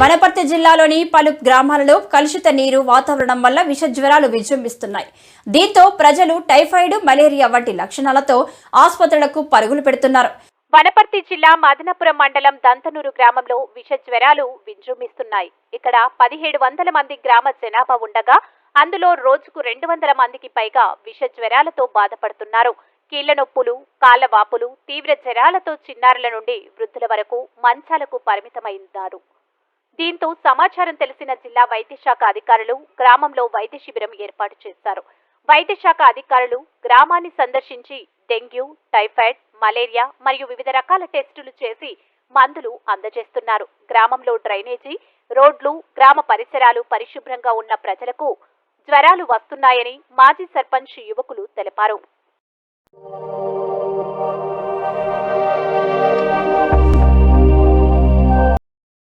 వనపర్తి జిల్లాలోని పలు గ్రామాలలో కలుషిత నీరు వాతావరణం వల్ల విష జ్వరాలు విజృంభిస్తున్నాయి. దీంతో ప్రజలు టైఫాయిడ్ మలేరియా వంటి లక్షణాలతో ఆసుపత్రులకు పరుగులు పెడుతున్నారు. వనపర్తి జిల్లా మదనపురం మండలం దంతనూరు గ్రామంలో విష జ్వరాలు విజృంభిస్తున్నాయి. ఇక్కడ పదిహేడు వందల మంది గ్రామ జనాభా ఉండగా అందులో రోజుకు రెండు వందల మందికి పైగా విష జ్వరాలతో బాధపడుతున్నారు. కీళ్ళ నొప్పులు కాళ్ళవాపులు తీవ్ర జ్వరాలతో చిన్నారుల నుండి వృద్ధుల వరకు మంచాలకు పరిమితమైనారు. దీంతో సమాచారం తెలిసిన జిల్లా వైద్యశాఖ అధికారులు గ్రామంలో వైద్య శిబిరం ఏర్పాటు చేశారు. వైద్యశాఖ అధికారులు గ్రామాన్ని సందర్శించి డెంగ్యూ టైఫాయిడ్ మలేరియా మరియు వివిధ రకాల టెస్టులు చేసి మందులు అందజేస్తున్నారు. గ్రామంలో డ్రైనేజీ రోడ్లు గ్రామ పరిసరాలు పరిశుభ్రంగా ఉన్న ప్రజలకు జ్వరాలు వస్తున్నాయని మాజీ సర్పంచ్ యువకులు తెలిపారు.